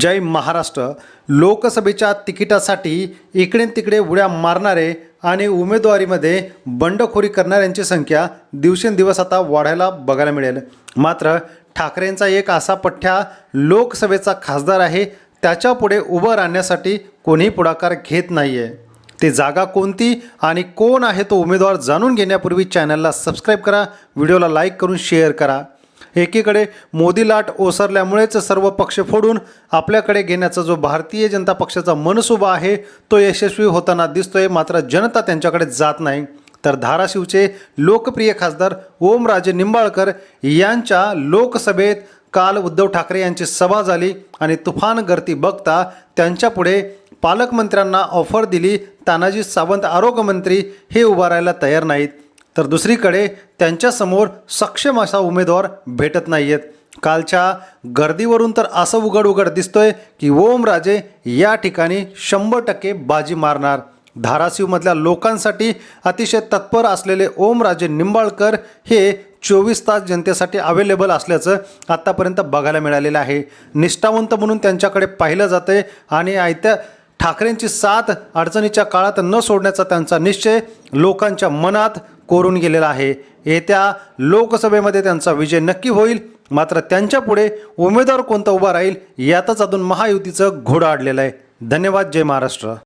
जय महाराष्ट्र. लोकसभेच्या तिकिटासाठी इकडे तिकडे उड्या मारणारे आणि उमेदवारीमध्ये बंडखोरी करणाऱ्यांची संख्या दिवसेंदिवस आता वाढायला बघायला मिळेल. मात्र ठाकरेंचा एक असा पठ्ठ्या लोकसभेचा खासदार आहे त्याच्यापुढे उभं राहण्यासाठी कोणीही पुढाकार घेत नाही आहे ती जागा कोणती आणि कोण आहे तो उमेदवार जाणून घेण्यापूर्वी चॅनलला सबस्क्राईब करा व्हिडिओला लाईक करून शेअर करा. एकीकडे मोदी लाट ओसरल्यामुळेच सर्व पक्ष फोडून आपल्याकडे घेण्याचा जो भारतीय जनता पक्षाचा मनसुबा आहे तो यशस्वी होताना दिसतोय. मात्र जनता त्यांच्याकडे जात नाही. तर धाराशिवचे लोकप्रिय खासदार ओमराजे निंबाळकर यांच्या लोकसभेत काल उद्धव ठाकरे यांची सभा झाली आणि तुफान गर्दी बघता त्यांच्यापुढे पालकमंत्र्यांना ऑफर दिली. तानाजी सावंत आरोग्यमंत्री हे उभारायला तयार नाहीत. तर दुसरीकडे त्यांच्यासमोर सक्षम असा उमेदवार भेटत नाही आहेत कालच्या गर्दीवरून तर असं उघड उघड दिसतोय की ओमराजे या ठिकाणी शंभर टक्के बाजी मारणार. धाराशिवमधल्या लोकांसाठी अतिशय तत्पर असलेले ओमराजे निंबाळकर हे चोवीस तास जनतेसाठी अवेलेबल असल्याचं आत्तापर्यंत बघायला मिळालेलं आहे. निष्ठावंत म्हणून त्यांच्याकडे पाहिलं जातं आहे आणि आयत्या ठाकरेंची साथ अडचणीच्या काळात न सोडण्याचा त्यांचा निश्चय लोकांच्या मनात कोरून गेलेला आहे. येत्या लोकसभेमध्ये त्यांचा विजय नक्की होईल. मात्र त्यांच्यापुढे उमेदवार कोणता उभा राहील यातच अजून महायुतीचं घोडं अडलेलं आहे. धन्यवाद जय महाराष्ट्र.